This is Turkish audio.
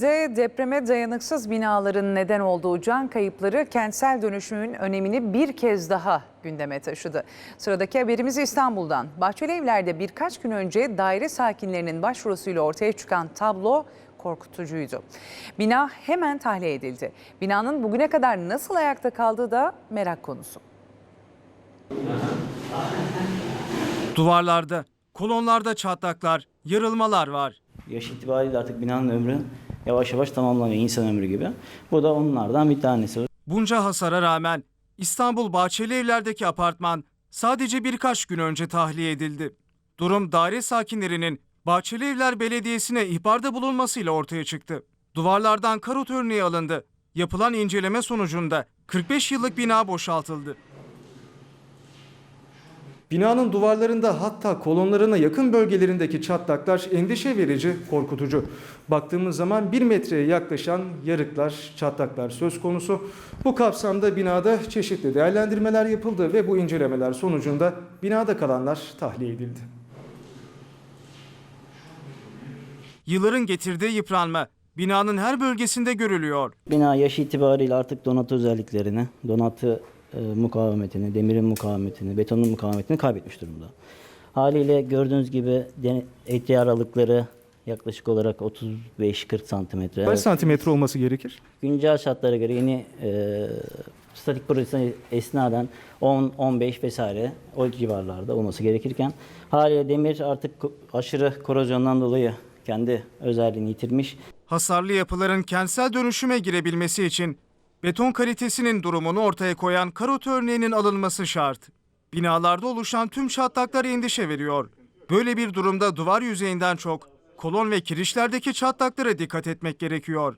De depreme dayanıksız binaların neden olduğu can kayıpları kentsel dönüşümün önemini bir kez daha gündeme taşıdı. Sıradaki haberimiz İstanbul'dan. Bahçeli Evler'de birkaç gün önce daire sakinlerinin başvurusuyla ortaya çıkan tablo korkutucuydu. Bina hemen tahliye edildi. Binanın bugüne kadar nasıl ayakta kaldığı da merak konusu. Duvarlarda, kolonlarda çatlaklar, yarılmalar var. Yaş itibariyle artık binanın ömrü yavaş yavaş tamamlanıyor insan ömrü gibi. Bu da onlardan bir tanesi. Bunca hasara rağmen İstanbul Bahçeli Evler'deki apartman sadece birkaç gün önce tahliye edildi. Durum daire sakinlerinin Bahçeli Evler Belediyesi'ne ihbarda bulunmasıyla ortaya çıktı. Duvarlardan karot örneği alındı. Yapılan inceleme sonucunda 45 yıllık bina boşaltıldı. Binanın duvarlarında hatta kolonlarına yakın bölgelerindeki çatlaklar endişe verici, korkutucu. Baktığımız zaman 1 metreye yaklaşan yarıklar, çatlaklar söz konusu. Bu kapsamda binada çeşitli değerlendirmeler yapıldı ve bu incelemeler sonucunda binada kalanlar tahliye edildi. Yılların getirdiği yıpranma binanın her bölgesinde görülüyor. Bina yaş itibariyle artık donatı özelliklerini, donatı e, mukavemetini, demirin mukavemetini, betonun mukavemetini kaybetmiş durumda. Haliyle gördüğünüz gibi etki aralıkları yaklaşık olarak 35-40 santimetre. Kaç santimetre olması gerekir? Güncel şartlara göre yeni e, statik projesine esnaden 10-15 vesaire o civarlarda olması gerekirken haliyle demir artık aşırı korozyondan dolayı kendi özelliğini yitirmiş. Hasarlı yapıların kentsel dönüşüme girebilmesi için beton kalitesinin durumunu ortaya koyan karot örneğinin alınması şart. Binalarda oluşan tüm çatlaklar endişe veriyor. Böyle bir durumda duvar yüzeyinden çok kolon ve kirişlerdeki çatlaklara dikkat etmek gerekiyor.